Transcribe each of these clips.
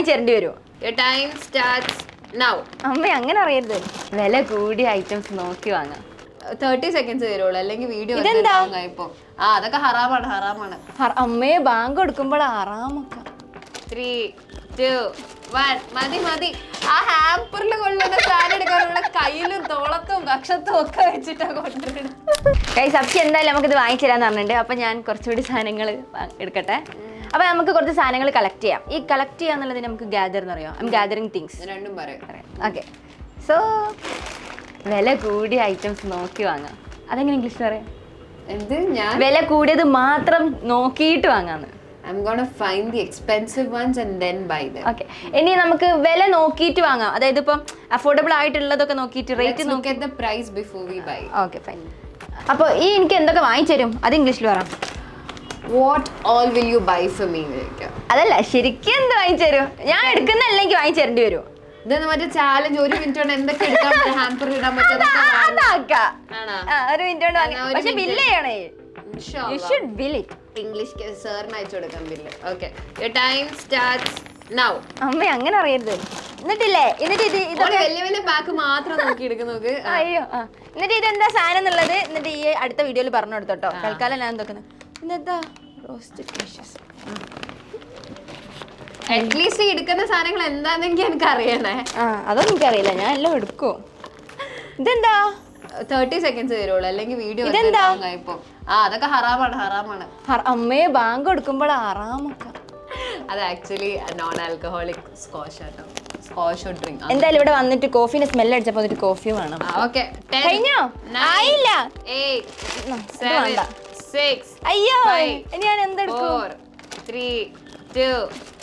വാങ്ങിച്ചേരേണ്ടി വരും വരുമോ time now അമ്മ അങ്ങനെ അറിയരുത്. വില കൂടിയ ഐറ്റംസ് നോക്കി വാങ്ങാം. തേർട്ടി സെക്കൻഡ്സ് തരുള്ളൂ അല്ലെങ്കിൽ വീഡിയോ ഇതെന്താ? ഇപ്പൊ ആ അതൊക്കെ ഹറാമാണ് ഹറാമാണ്. അമ്മയെ ബാങ്ക് കൊടുക്കുമ്പോൾ ആറാമൊക്കെ ത്രീ ടു വൺ മതി മതി. ആ ഹാമ്പറിൽ കൊള്ളുന്ന സാധനം എടുക്കാനുള്ള കയ്യിലും തോളത്തും കക്ഷത്തും ഒക്കെ വെച്ചിട്ടാ കൊണ്ടുവരുന്നത്. കൈ സബ്ജി എന്തായാലും നമുക്കിത് വാങ്ങിച്ചു തരാന്ന് പറഞ്ഞിട്ടുണ്ട്. അപ്പൊ ഞാൻ കുറച്ചുകൂടി സാധനങ്ങൾ എടുക്കട്ടെ. അപ്പൊ നമുക്ക് കുറച്ച് സാധനങ്ങൾ കളക്ട് ചെയ്യാം. ഈ കളക്ട് ചെയ്യാന്നുള്ളത് നമുക്ക് ഗാദർ എന്ന് പറയാം. ഐം ഗാദറിങ് തിങ്സ് രണ്ടും പറയാം. ഓക്കെ സോ വില കൂടിയ ഐറ്റംസ് നോക്കി വാങ്ങാം. അതെങ്ങനെ ഇംഗ്ലീഷിൽ പറയാം? എന്ത്? ഞാൻ? വില കൂടിയത് മാത്രം നോക്കിയിട്ട് വാങ്ങാന്ന്. I'm gonna find the expensive ones and then buy them okay ഇനി നമുക്ക് വില നോക്കിയിട്ട് വാങ്ങാം. അതായത് ഇപ്പം അഫോർഡബിൾ ആയിട്ടുള്ളതൊക്കെ നോക്കിയിട്ട് റേറ്റ് നോക്കി price before we buy okay fine അപ്പോൾ ഈ എനിക്ക് എന്തൊക്കെ വാങ്ങിച്ചു തരും അത് ഇംഗ്ലീഷിൽ പറയാം what all will you buy for me അതല്ല ശരിക്കും എന്ത് വാങ്ങിച്ചു തരും? ഞാൻ എടുക്കുന്നല്ലെങ്കിൽ വാങ്ങിച്ചു തരേണ്ടി വരും. ഇതെന്ന് മറ്റേ ചാലഞ്ച് ഒരു മിനിറ്റ് കൊണ്ട് എന്തൊക്കെ എടുക്കാൻ പറ്റും ഹാമ്പറിൽ ഇടാൻ പറ്റും അതാക്കാം. ആണോ? ആ, ഒരു മിനിറ്റ് കൊണ്ട് വാങ്ങി. എന്നാ ഒരു പക്ഷെ ബില്ല് ചെയ്യണേ you should bill it English സാറിന് അയച്ചു കൊടുക്കാൻ bill okay your time starts now അമ്മ അങ്ങനെ അറിയരുത്. എന്നിട്ടില്ലേ? എന്നിട്ട് ഇത് ഇതൊക്കെ വലിയ വലിയ ബാക്ക് മാത്രം നോക്കി അയ്യോ എന്നിട്ട് ഇതെന്താ സാധനം എന്നുള്ളത്? എന്നിട്ട് ഈ അടുത്ത വീഡിയോയിൽ പറഞ്ഞു കൊടുത്തോട്ടോ തൽക്കാലം ഞാൻ എന്തൊക്കെ ഇതെന്താ? റോസ്റ്റ് ഫിഷസ് അറ്റ്ലീസ്റ്റ് എടുക്കുന്ന സാധനങ്ങൾ എന്താന്നെങ്കിൽ എനിക്ക് അറിയണേ ആ അതൊന്നും എനിക്കറിയില്ല. ഞാൻ എല്ലാം എടുക്കോ? ഇതെന്താ? തേർട്ടി സെക്കൻഡ്സ് തരുള്ളൂ അല്ലെങ്കിൽ വീഡിയോ ഇതെന്താ? ഇപ്പൊ ആ അതൊക്കെ ഹറാമാണ് ഹറാമാണ്. അമ്മയെ ബാങ്ക് കൊടുക്കുമ്പോൾ ആറാമൊക്കെ അത് actually non alcoholic squash auto squash drink എന്തായാലും ഇവിടെ വന്നിട്ട് കോഫിന്റെ സ്മെൽ അടിച്ചപ്പോൾ ഒരു കോഫി വേണം. ഓക്കെ കഴിഞ്ഞോ? ആയില്ല. സെവൻ വേണ്ട. സിക്സ് അയ്യോ ഞാൻ എന്തെടുക്കും? ത്രീ ടു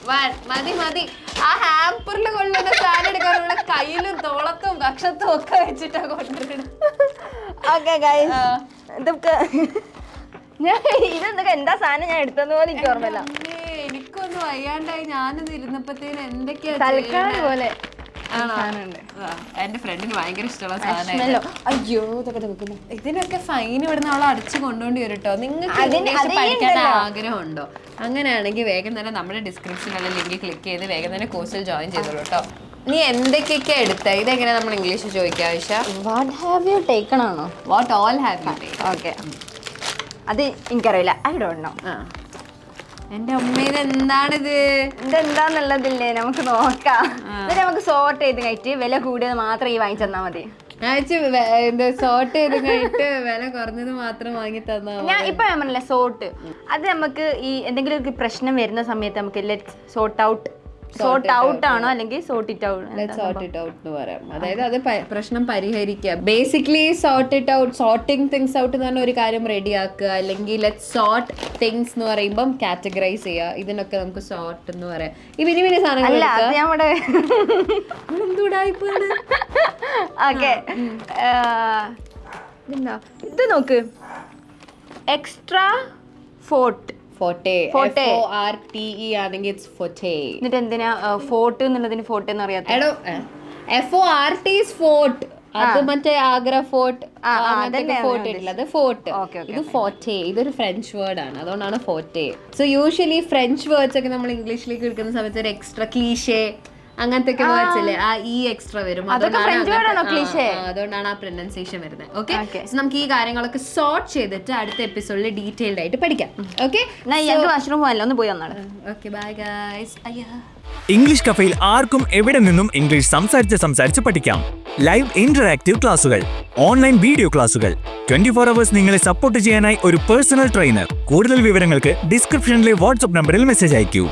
വൺ മതി മതി. ആ ഹാമ്പറിൽ കൊള്ളുന്ന സാധനം എടുക്കാനുള്ള കയ്യിലും തോളത്തും കക്ഷത്തും ഒക്കെ വെച്ചിട്ടാ കൊണ്ടുവരുന്നത്. ഓക്കെ ഇതൊക്കെ ഞാൻ ഇതെന്തൊക്കെ എന്താ സാധനം ഞാൻ എടുത്തെന്ന് പോലെ എനിക്ക് ഓർമ്മയില്ല. എനിക്കൊന്നും വയ്യാണ്ടായി. ഞാനത് ഇരുന്നപ്പോഴത്തേന് എന്തൊക്കെയാ തൽക്കാലം പോലെ എന്റെ ഫ്രണ്ടിന് ഭയങ്കര ഇഷ്ടമുള്ള സാധനം അയ്യോ ഇതൊക്കെ ഇതിനൊക്കെ ഫൈൻ ഇവിടുന്ന് അവളെ അടിച്ചു കൊണ്ടുകൊണ്ട് വരും കേട്ടോ നിങ്ങൾക്ക് പഠിക്കാൻ. ആഗ്രഹമുണ്ടോ? അങ്ങനെയാണെങ്കിൽ വേഗം തന്നെ നമ്മുടെ ഡിസ്ക്രിപ്ഷനിലുള്ള ലിങ്ക് ക്ലിക്ക് ചെയ്ത് വേഗം തന്നെ കോഴ്സിൽ ജോയിൻ ചെയ്തോളൂ കേട്ടോ നീ എന്തൊക്കെയൊക്കെ എടുത്ത? ഇതെങ്ങനെ നമ്മൾ ഇംഗ്ലീഷ് ചോദിക്കാം Ayesha? What have you taken ആണോ? What all have you take okay അത് എനിക്കറിയില്ല. ഐ ഡോണ്ട് നോ ആ അമ്മയിൽ എന്താണിത്? ഇതെന്താന്നുള്ളതില്ലേ നമുക്ക് നോക്കാം. എന്നിട്ട് നമുക്ക് സോർട്ട് ചെയ്ത് കഴിച്ച് വില കൂടിയത് മാത്രം ഈ വാങ്ങിച്ചു തന്നാ മതി സോർട്ട് ചെയ്ത് വില കുറഞ്ഞത് മാത്രം വാങ്ങി തന്നാ ഞാൻ ഇപ്പൊ ഞാൻ പറഞ്ഞില്ലേ സോർട്ട് അത് നമുക്ക് ഈ എന്തെങ്കിലും ഒരു പ്രശ്നം വരുന്ന സമയത്ത് നമുക്ക് ലെറ്റ് സോർട്ട് ഔട്ട് ഔട്ട് ആണോ? അല്ലെങ്കിൽ sort it out sort it out എന്ന് പറയാം. അതായത് അത് പ്രശ്നം പരിഹരിക്കുക basically sort it out sorting things out എന്ന് പറഞ്ഞ ഒരു കാര്യം റെഡി ആക്കുക. അല്ലെങ്കിൽ ലെറ്റ് സോർട്ട് തിങ്സ് എന്ന് പറയുമ്പം കാറ്റഗറൈസ് ചെയ്യുക. ഇതിനൊക്കെ നമുക്ക് സോർട്ട് എന്ന് പറയാം. ഈ വലിയ വലിയ സാധനങ്ങൾ ഓക്കെ ഇത് നോക്ക്. Extra fort forte. ടി ആണെങ്കിൽ ഇറ്റ്സ് ഫോട്ടെ എന്നിട്ട് എന്തിനാ ഫോർട്ട് എന്നുള്ളതിന് ഫോർട്ട് എന്ന് അറിയാത്ത എടോ F O R T fort അത് മറ്റേ ആഗ്ര ഫോർട്ട് ഇത് ഫോർട്ടെ ഇതൊരു ഫ്രഞ്ച് വേർഡ് ആണ്. അതുകൊണ്ടാണ് forte so usually French words ഒക്കെ നമ്മൾ ഇംഗ്ലീഷിലേക്ക് എടുക്കുന്ന സമയത്ത് ഒരു എക്സ്ട്രാ ക്ലീഷേ അങ്ങനത്തെ ഒക്കെ വേർഡ്സ് ആ ഈ എക്സ്ട്രാ വരും. അതൊക്കെ അതുകൊണ്ടാണ്? ആ, ആ, അതുകൊണ്ടാണ് ആ പ്രൊനൗൺസിയേഷൻ വരുന്നത്. ഓക്കെ. നമുക്ക് ഈ കാര്യങ്ങളൊക്കെ സോർട്ട് ചെയ്തിട്ട് അടുത്ത എപ്പിസോഡിൽ ഡീറ്റെയിൽഡ് ആയിട്ട് പഠിക്കാം. ഓക്കെ വാഷ്റൂം പോയല്ലോ ഒന്ന് പോയി വന്നാണ് ഓക്കെ ബൈ ഗൈസ് അയ്യാ. ഇംഗ്ലീഷ് കഫയിൽ ആർക്കും എവിടെ നിന്നും ഇംഗ്ലീഷ് സംസാരിച്ച് സംസാരിച്ച് പഠിക്കാം. ലൈവ് ഇന്ററാക്റ്റീവ് ക്ലാസുകൾ ഓൺലൈൻ വീഡിയോ ക്ലാസുകൾ ട്വന്റി ഫോർ അവേഴ്സ് നിങ്ങളെ സപ്പോർട്ട് ചെയ്യാനായി ഒരു പേഴ്സണൽ ട്രെയിനർ കൂടുതൽ വിവരങ്ങൾക്ക് ഡിസ്ക്രിപ്ഷനിലെ വാട്സ്ആപ്പ് നമ്പറിൽ മെസ്സേജ് അയക്കൂ.